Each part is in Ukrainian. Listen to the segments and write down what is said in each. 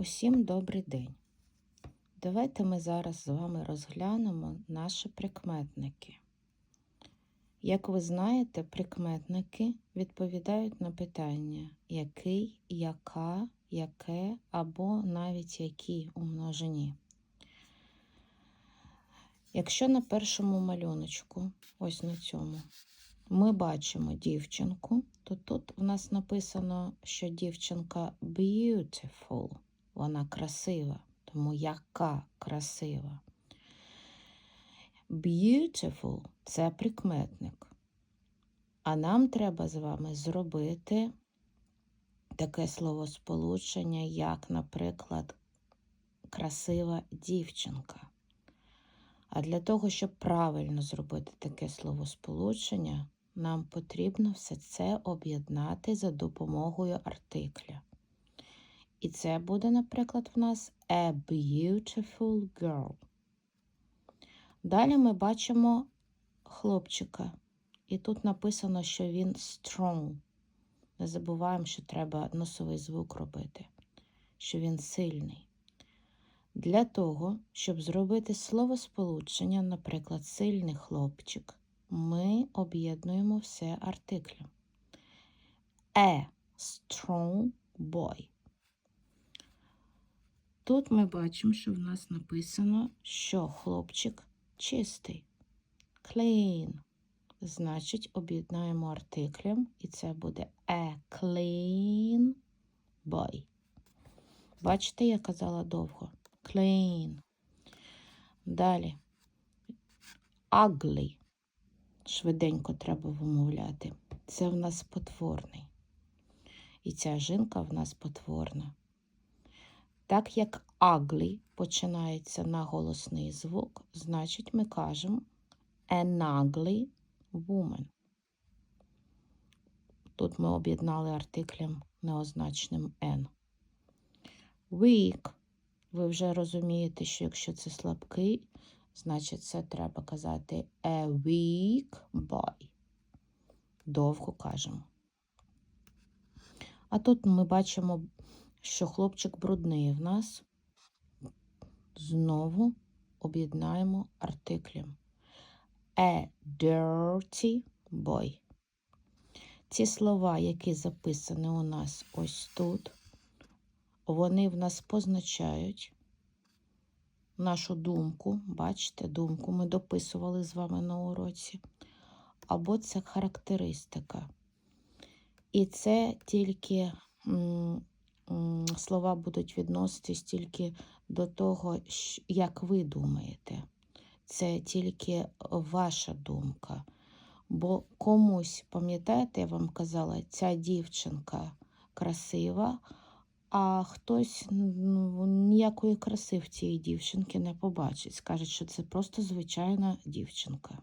Усім добрий день. Давайте ми зараз з вами розглянемо наші прикметники. Як ви знаєте, прикметники відповідають на питання який, яка, яке або навіть які у множині. Якщо на першому малюночку, ось на цьому, ми бачимо дівчинку, то тут у нас написано, що дівчинка beautiful, вона красива, тому яка красива. Beautiful це прикметник. А нам треба з вами зробити таке словосполучення, як, наприклад, красива дівчинка. А для того, щоб правильно зробити таке словосполучення, нам потрібно все це об'єднати за допомогою артикля. І це буде, наприклад, в нас a beautiful girl. Далі ми бачимо хлопчика. І тут написано, що він strong. Не забуваємо, що треба носовий звук робити, що він сильний. Для того, щоб зробити словосполучення, наприклад, сильний хлопчик, ми об'єднуємо все артиклем. A strong boy. Тут ми бачимо, що в нас написано, що хлопчик чистий. Clean. Значить, об'єднаємо артиклем, і це буде a clean boy. Бачите, я казала довго. Clean. Далі. Ugly. Швиденько треба вимовляти. Це в нас потворний. І ця жінка в нас потворна. Так як ugly починається на голосний звук, значить ми кажемо an ugly woman. Тут ми об'єднали артиклем неозначним n. Weak. Ви вже розумієте, що якщо це слабкий, значить це треба казати a weak boy. Довго кажемо. А тут ми бачимо, що хлопчик брудний в нас. Знову об'єднаємо артиклем. A dirty boy. Ці слова, які записані у нас ось тут, вони в нас позначають нашу думку. Бачите, думку ми дописували з вами на уроці. Або це характеристика. І це тільки слова будуть відноситись тільки до того, як ви думаєте. Це тільки ваша думка. Бо комусь, пам'ятаєте, я вам казала, ця дівчинка красива, а хтось ну, ніякої краси в цієї дівчинки не побачить. Скаже, що це просто звичайна дівчинка.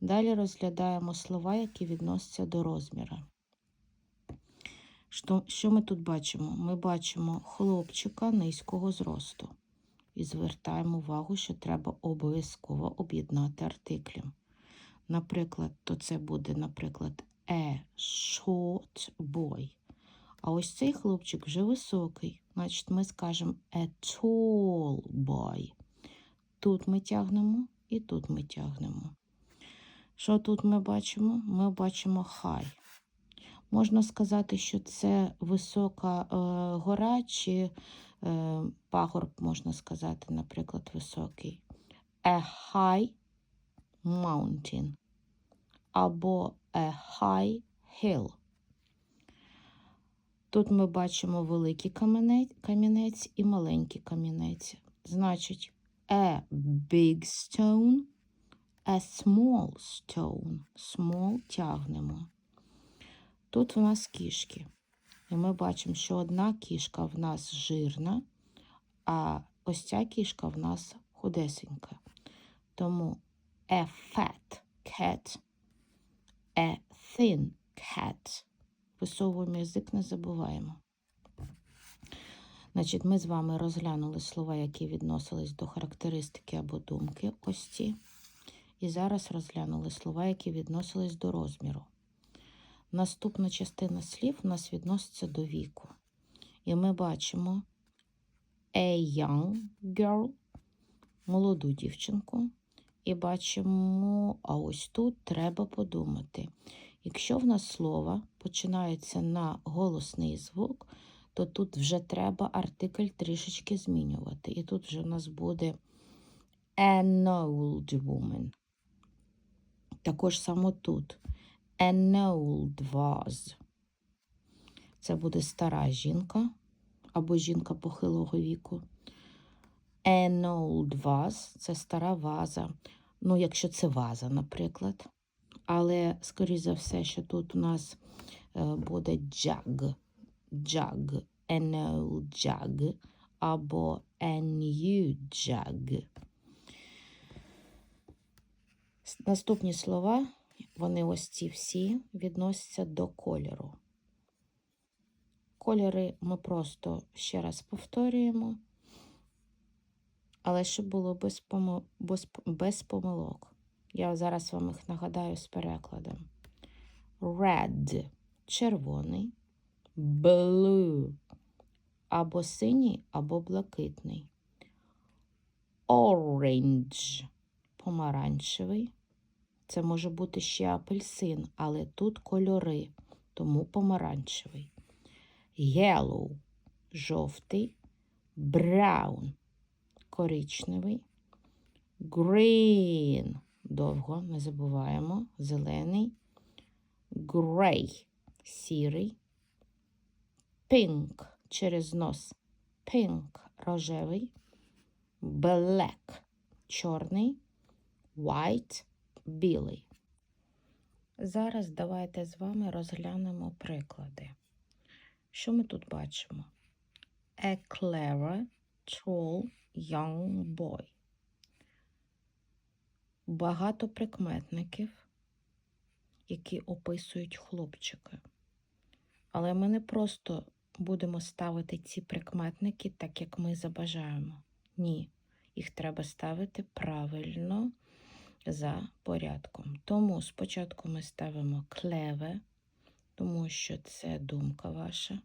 Далі розглядаємо слова, які відносяться до розміру. Що, що ми тут бачимо? Ми бачимо хлопчика низького зросту. І звертаємо увагу, що треба обов'язково об'єднати артиклем. Наприклад, то це буде, наприклад, a short boy. А ось цей хлопчик вже високий. Значить, ми скажемо a tall boy. Тут ми тягнемо і тут ми тягнемо. Що тут ми бачимо? Ми бачимо high. Можна сказати, що це висока е, гора, чи е, пагорб, можна сказати, наприклад, високий. A high mountain або a high hill. Тут ми бачимо великий камінець, камінець і маленький камінець. Значить, a big stone, a small stone. Small тягнемо. Тут у нас кішки. І ми бачимо, що одна кішка в нас жирна, а ось ця кішка в нас худесенька. Тому a fat cat, a thin cat. Висовуємо язик, не забуваємо. Значить, ми з вами розглянули слова, які відносились до характеристики або думки, ось ці. І зараз розглянули слова, які відносились до розміру. Наступна частина слів у нас відноситься до віку. І ми бачимо, a young girl, молоду дівчинку. І бачимо, а ось тут треба подумати. Якщо в нас слово починається на голосний звук, то тут вже треба артикль трішечки змінювати. І тут вже в нас буде an old woman. Також само тут an old was. Це буде стара жінка або жінка похилого віку. An old vase – це стара ваза. Ну, якщо це ваза, наприклад. Але, скоріш за все, що тут у нас е, буде jug. Jug. An old jug. Або a new jug. Наступні слова, вони ось ці всі відносяться до кольору. Кольори ми просто ще раз повторюємо, але щоб було без, без... без помилок. Я зараз вам їх нагадаю з перекладом. Red – червоний, blue – або синій, або блакитний. Orange – помаранчевий. Це може бути ще апельсин, але тут кольори, тому помаранчевий. Yellow – жовтий, brown – коричневий, green – довго, не забуваємо, зелений, grey – сірий, pink – через нос, pink – рожевий, black – чорний, white – білий. Зараз давайте з вами розглянемо приклади. Що ми тут бачимо? A clever, tall, young boy. Багато прикметників, які описують хлопчика. Але ми не просто будемо ставити ці прикметники так, як ми забажаємо. Ні, їх треба ставити правильно за порядком. Тому спочатку ми ставимо клеве, тому що це думка ваша.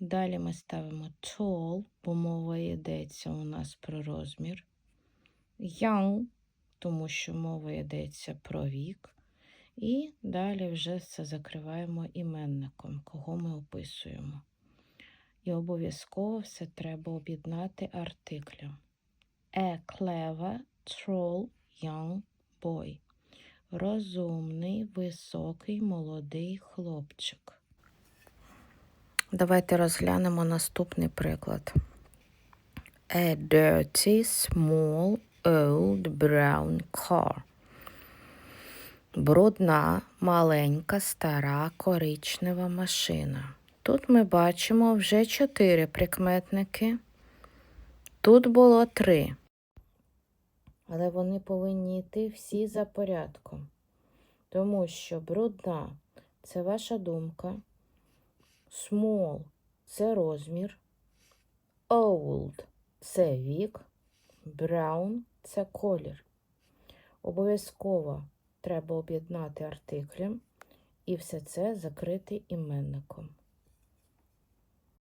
Далі ми ставимо tall, бо мова йдеться у нас про розмір. Young, тому що мова йдеться про вік. І далі вже це закриваємо іменником, кого ми описуємо. І обов'язково все треба об'єднати артиклем. A clever, tall, young boy. Розумний, високий, молодий хлопчик. Давайте розглянемо наступний приклад. A dirty, small, old brown car. Брудна, маленька, стара, коричнева машина. Тут ми бачимо вже чотири прикметники. Тут було три. Але вони повинні йти всі за порядком. Тому що брудна це ваша думка. Small це розмір. Old це вік. Brown це колір. Обов'язково треба об'єднати артиклем і все це закрити іменником.